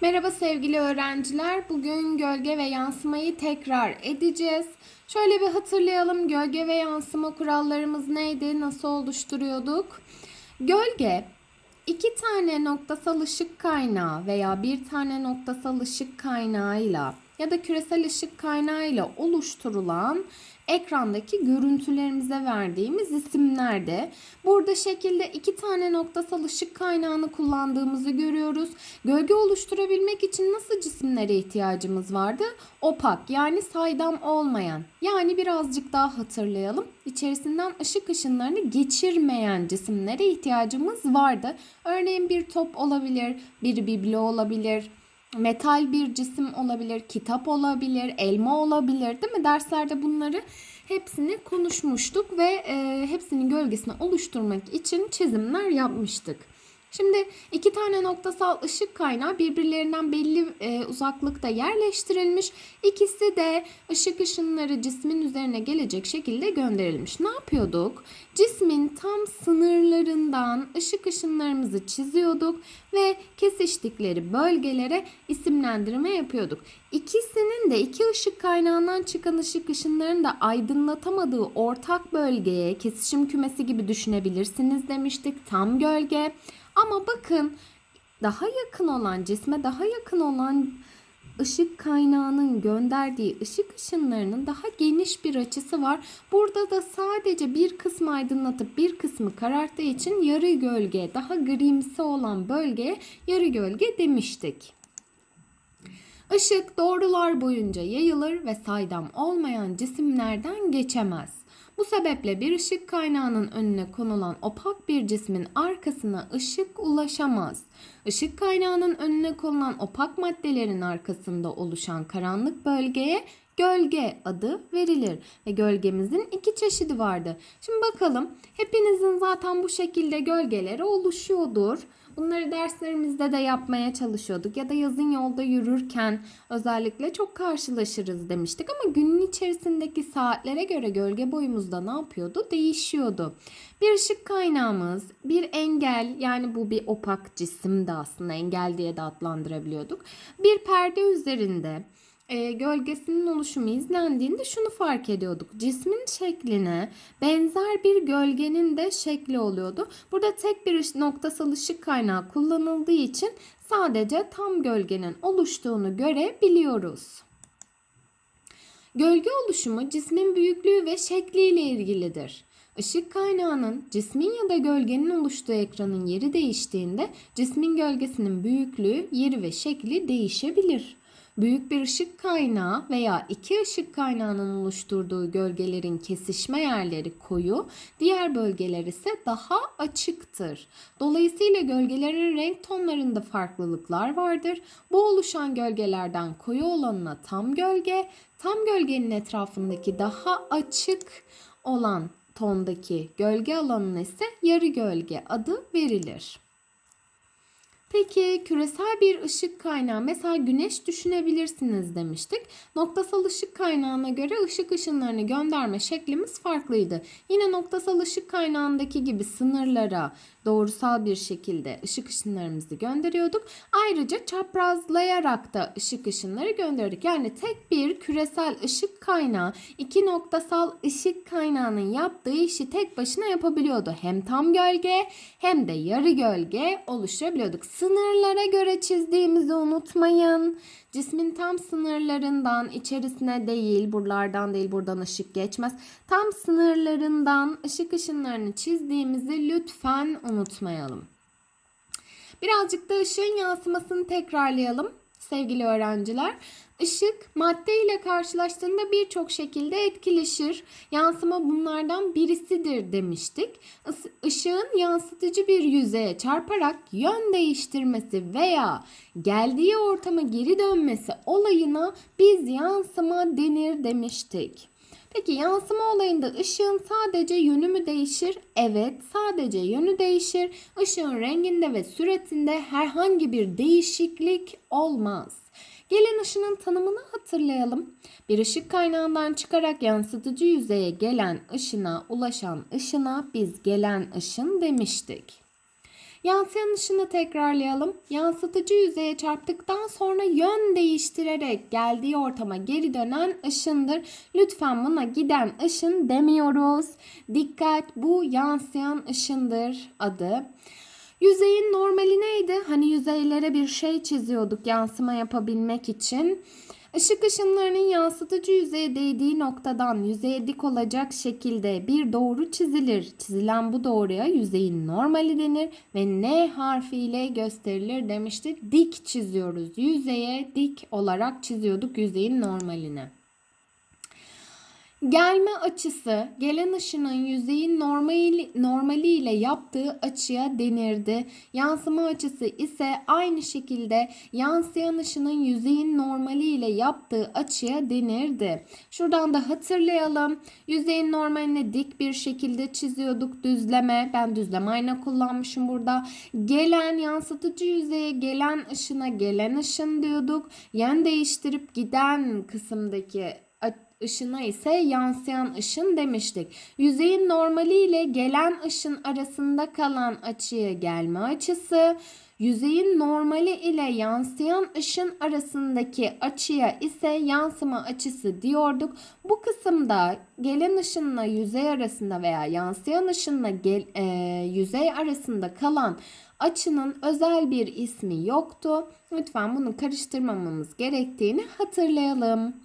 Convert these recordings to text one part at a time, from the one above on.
Merhaba sevgili öğrenciler. Bugün gölge ve yansımayı tekrar edeceğiz. Şöyle bir hatırlayalım. Gölge ve yansıma kurallarımız neydi? Nasıl oluşturuyorduk? Gölge iki tane noktasal ışık kaynağı veya bir tane noktasal ışık kaynağıyla ya da küresel ışık kaynağıyla oluşturulan ekrandaki görüntülerimize verdiğimiz isimlerdi. Burada şekilde iki tane noktasal ışık kaynağını kullandığımızı görüyoruz. Gölge oluşturabilmek için nasıl cisimlere ihtiyacımız vardı? Opak yani saydam olmayan. Yani birazcık daha hatırlayalım. İçerisinden ışık ışınlarını geçirmeyen cisimlere ihtiyacımız vardı. Örneğin bir top olabilir, bir biblo olabilir, metal bir cisim olabilir, kitap olabilir, elma olabilir değil mi? Derslerde bunları hepsini konuşmuştuk ve e, hepsinin gölgesini oluşturmak için çizimler yapmıştık. Şimdi iki tane noktasal ışık kaynağı birbirlerinden belli e, uzaklıkta yerleştirilmiş. İkisi de ışık ışınları cismin üzerine gelecek şekilde gönderilmiş. Ne yapıyorduk? Cismin tam sınırlarından ışık ışınlarımızı çiziyorduk ve kesiştikleri bölgelere isimlendirme yapıyorduk. İkisinin de iki ışık kaynağından çıkan ışık ışınlarını da aydınlatamadığı ortak bölgeye kesişim kümesi gibi düşünebilirsiniz demiştik. Tam gölge. Ama bakın daha yakın olan cisme daha yakın olan ışık kaynağının gönderdiği ışık ışınlarının daha geniş bir açısı var. Burada da sadece bir kısmı aydınlatıp bir kısmı kararttığı için yarı gölge, daha grimsi olan bölgeye yarı gölge demiştik. Işık doğrular boyunca yayılır ve saydam olmayan cisimlerden geçemez. Bu sebeple bir ışık kaynağının önüne konulan opak bir cismin arkasına ışık ulaşamaz. Işık kaynağının önüne konulan opak maddelerin arkasında oluşan karanlık bölgeye gölge adı verilir ve gölgemizin iki çeşidi vardı. Şimdi bakalım hepinizin zaten bu şekilde gölgeleri oluşuyordur. Bunları derslerimizde de yapmaya çalışıyorduk ya da yazın yolda yürürken özellikle çok karşılaşırız demiştik ama günün içerisindeki saatlere göre gölge boyumuzda ne yapıyordu? Değişiyordu. Bir ışık kaynağımız, bir engel yani bu bir opak cisim de aslında engel diye de adlandırabiliyorduk. Bir perde üzerinde e, gölgesinin oluşumu izlendiğinde şunu fark ediyorduk. Cismin şekline benzer bir gölgenin de şekli oluyordu. Burada tek bir noktasal ışık kaynağı kullanıldığı için sadece tam gölgenin oluştuğunu görebiliyoruz. Gölge oluşumu cismin büyüklüğü ve şekliyle ilgilidir. Işık kaynağının cismin ya da gölgenin oluştuğu ekranın yeri değiştiğinde cismin gölgesinin büyüklüğü, yeri ve şekli değişebilir. Büyük bir ışık kaynağı veya iki ışık kaynağının oluşturduğu gölgelerin kesişme yerleri koyu, diğer bölgeler ise daha açıktır. Dolayısıyla gölgelerin renk tonlarında farklılıklar vardır. Bu oluşan gölgelerden koyu olanına tam gölge, tam gölgenin etrafındaki daha açık olan tondaki gölge alanına ise yarı gölge adı verilir. Peki küresel bir ışık kaynağı mesela güneş düşünebilirsiniz demiştik. Noktasal ışık kaynağına göre ışık ışınlarını gönderme şeklimiz farklıydı. Yine noktasal ışık kaynağındaki gibi sınırlara doğrusal bir şekilde ışık ışınlarımızı gönderiyorduk. Ayrıca çaprazlayarak da ışık ışınları gönderdik. Yani tek bir küresel ışık kaynağı iki noktasal ışık kaynağının yaptığı işi tek başına yapabiliyordu. Hem tam gölge hem de yarı gölge oluşturabiliyorduk. Sınırlara göre çizdiğimizi unutmayın. Cismin tam sınırlarından içerisine değil, buralardan değil, buradan ışık geçmez. Tam sınırlarından ışık ışınlarını çizdiğimizi lütfen unutmayalım. Birazcık da ışığın yansımasını tekrarlayalım sevgili öğrenciler. Işık madde ile karşılaştığında birçok şekilde etkileşir. Yansıma bunlardan birisidir demiştik. Işığın yansıtıcı bir yüzeye çarparak yön değiştirmesi veya geldiği ortama geri dönmesi olayına biz yansıma denir demiştik. Peki yansıma olayında ışığın sadece yönü mü değişir? Evet, sadece yönü değişir. Işığın renginde ve süretinde herhangi bir değişiklik olmaz. Gelen ışının tanımını hatırlayalım. Bir ışık kaynağından çıkarak yansıtıcı yüzeye gelen ışına ulaşan ışına biz gelen ışın demiştik. Yansıyan ışını tekrarlayalım. Yansıtıcı yüzeye çarptıktan sonra yön değiştirerek geldiği ortama geri dönen ışındır. Lütfen buna giden ışın demiyoruz. Dikkat bu yansıyan ışındır adı. Yüzeyin normali neydi? Hani yüzeylere bir şey çiziyorduk yansıma yapabilmek için. Işık ışınlarının yansıtıcı yüzeye değdiği noktadan yüzeye dik olacak şekilde bir doğru çizilir. Çizilen bu doğruya yüzeyin normali denir ve N harfiyle gösterilir demiştik. Dik çiziyoruz. Yüzeye dik olarak çiziyorduk yüzeyin normalini. Gelme açısı gelen ışının yüzeyin normali, normali ile yaptığı açıya denirdi. Yansıma açısı ise aynı şekilde yansıyan ışının yüzeyin normali ile yaptığı açıya denirdi. Şuradan da hatırlayalım. Yüzeyin normalini dik bir şekilde çiziyorduk. Düzleme. Ben düzleme ayna kullanmışım burada. Gelen yansıtıcı yüzeye gelen ışına gelen ışın diyorduk. Yön değiştirip giden kısımdaki ışına ise yansıyan ışın demiştik. Yüzeyin normali ile gelen ışın arasında kalan açıya gelme açısı, yüzeyin normali ile yansıyan ışın arasındaki açıya ise yansıma açısı diyorduk. Bu kısımda gelen ışınla yüzey arasında veya yansıyan ışınla gel, e, yüzey arasında kalan açının özel bir ismi yoktu. Lütfen bunu karıştırmamamız gerektiğini hatırlayalım.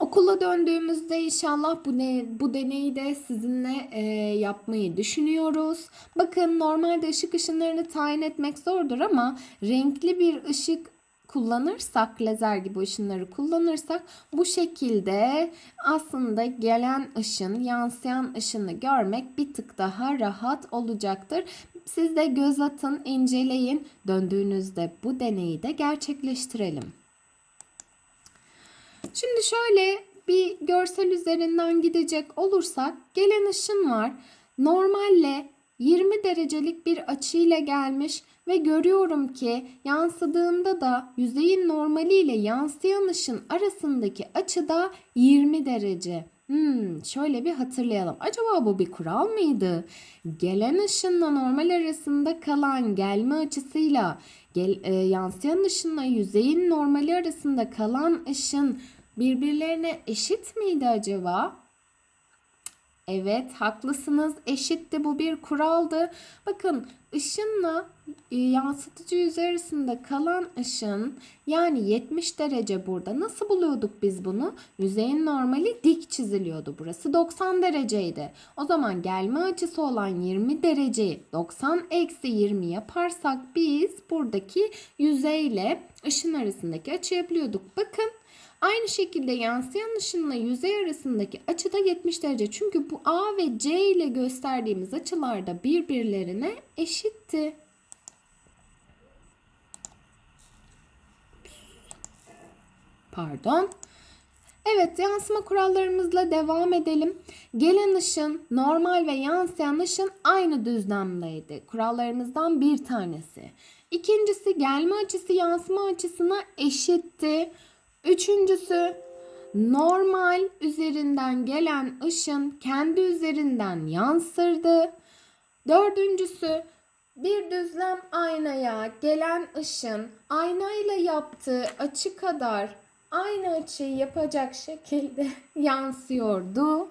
Okula döndüğümüzde inşallah bu ne bu deneyi de sizinle e, yapmayı düşünüyoruz. Bakın normalde ışık ışınlarını tayin etmek zordur ama renkli bir ışık kullanırsak, lazer gibi ışınları kullanırsak bu şekilde aslında gelen ışın, yansıyan ışını görmek bir tık daha rahat olacaktır. Siz de göz atın, inceleyin. Döndüğünüzde bu deneyi de gerçekleştirelim. Şimdi şöyle bir görsel üzerinden gidecek olursak gelen ışın var. Normalle 20 derecelik bir açıyla gelmiş ve görüyorum ki yansıdığında da yüzeyin normali ile yansıyan ışın arasındaki açı da 20 derece. Hmm, şöyle bir hatırlayalım. Acaba bu bir kural mıydı? Gelen ışınla normal arasında kalan gelme açısıyla gel, e, yansıyan ışınla yüzeyin normali arasında kalan ışın birbirlerine eşit miydi acaba? Evet haklısınız eşitti bu bir kuraldı. Bakın ışınla e, yansıtıcı arasında kalan ışın yani 70 derece burada. Nasıl buluyorduk biz bunu? Yüzeyin normali dik çiziliyordu. Burası 90 dereceydi. O zaman gelme açısı olan 20 dereceyi 90 eksi 20 yaparsak biz buradaki yüzeyle ışın arasındaki açı yapıyorduk. Bakın Aynı şekilde yansıyan ışınla yüzey arasındaki açı da 70 derece. Çünkü bu A ve C ile gösterdiğimiz açılar da birbirlerine eşitti. Pardon. Evet yansıma kurallarımızla devam edelim. Gelen ışın, normal ve yansıyan ışın aynı düzlemdeydi. Kurallarımızdan bir tanesi. İkincisi gelme açısı yansıma açısına eşitti. Üçüncüsü normal üzerinden gelen ışın kendi üzerinden yansırdı. Dördüncüsü bir düzlem aynaya gelen ışın aynayla yaptığı açı kadar aynı açıyı yapacak şekilde yansıyordu.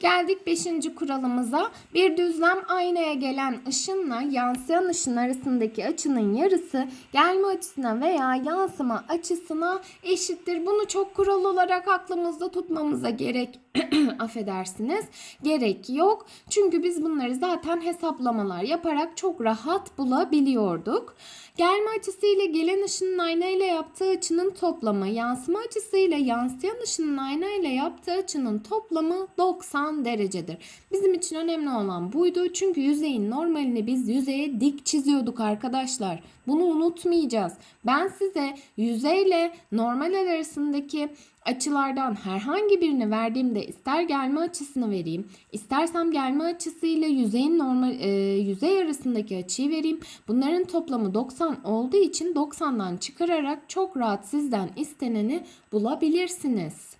Geldik 5. kuralımıza. Bir düzlem aynaya gelen ışınla yansıyan ışın arasındaki açının yarısı gelme açısına veya yansıma açısına eşittir. Bunu çok kural olarak aklımızda tutmamıza gerek affedersiniz gerek yok. Çünkü biz bunları zaten hesaplamalar yaparak çok rahat bulabiliyorduk. Gelme açısıyla gelen ışının ayna ile yaptığı açının toplamı, yansıma açısıyla yansıyan ışının ayna ile yaptığı açının toplamı 90 derecedir. Bizim için önemli olan buydu. Çünkü yüzeyin normalini biz yüzeye dik çiziyorduk arkadaşlar. Bunu unutmayacağız. Ben size yüzeyle normal arasındaki açılardan herhangi birini verdiğimde ister gelme açısını vereyim, istersem gelme açısıyla yüzeyin normal e, yüzey arasındaki açıyı vereyim. Bunların toplamı 90 olduğu için 90'dan çıkararak çok rahat sizden isteneni bulabilirsiniz.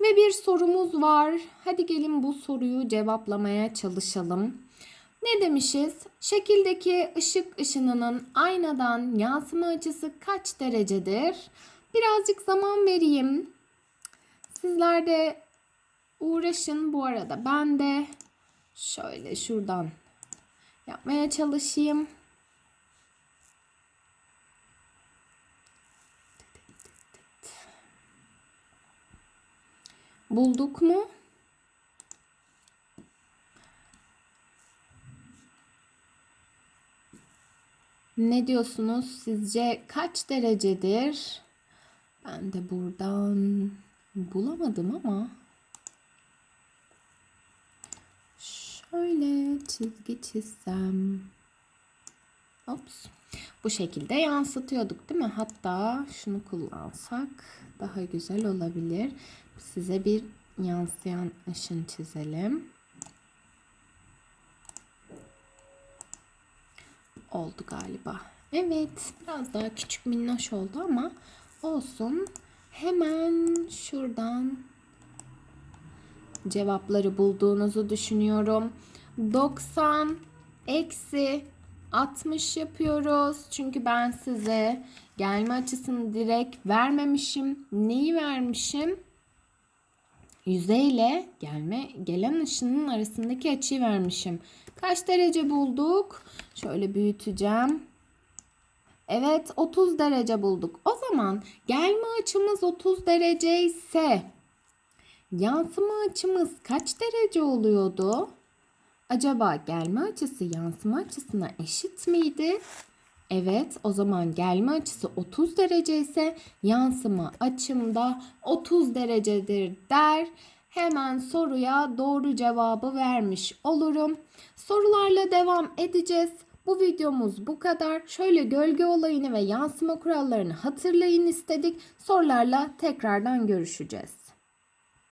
Ve bir sorumuz var. Hadi gelin bu soruyu cevaplamaya çalışalım. Ne demişiz? Şekildeki ışık ışınının aynadan yansıma açısı kaç derecedir? Birazcık zaman vereyim. Sizler de uğraşın bu arada. Ben de şöyle şuradan yapmaya çalışayım. Bulduk mu? Ne diyorsunuz? Sizce kaç derecedir? Ben de buradan bulamadım ama şöyle çizgi çizsem. Ops. Bu şekilde yansıtıyorduk değil mi? Hatta şunu kullansak daha güzel olabilir. Size bir yansıyan ışın çizelim. Oldu galiba. Evet, biraz daha küçük minnoş oldu ama olsun. Hemen şuradan cevapları bulduğunuzu düşünüyorum. 90 eksi 60 yapıyoruz. Çünkü ben size gelme açısını direkt vermemişim. Neyi vermişim? Yüzeyle gelme gelen ışının arasındaki açıyı vermişim. Kaç derece bulduk? Şöyle büyüteceğim. Evet 30 derece bulduk. O zaman gelme açımız 30 derece ise yansıma açımız kaç derece oluyordu? Acaba gelme açısı yansıma açısına eşit miydi? Evet, o zaman gelme açısı 30 derece ise yansıma açım da 30 derecedir der. Hemen soruya doğru cevabı vermiş olurum. Sorularla devam edeceğiz. Bu videomuz bu kadar. Şöyle gölge olayını ve yansıma kurallarını hatırlayın istedik. Sorularla tekrardan görüşeceğiz.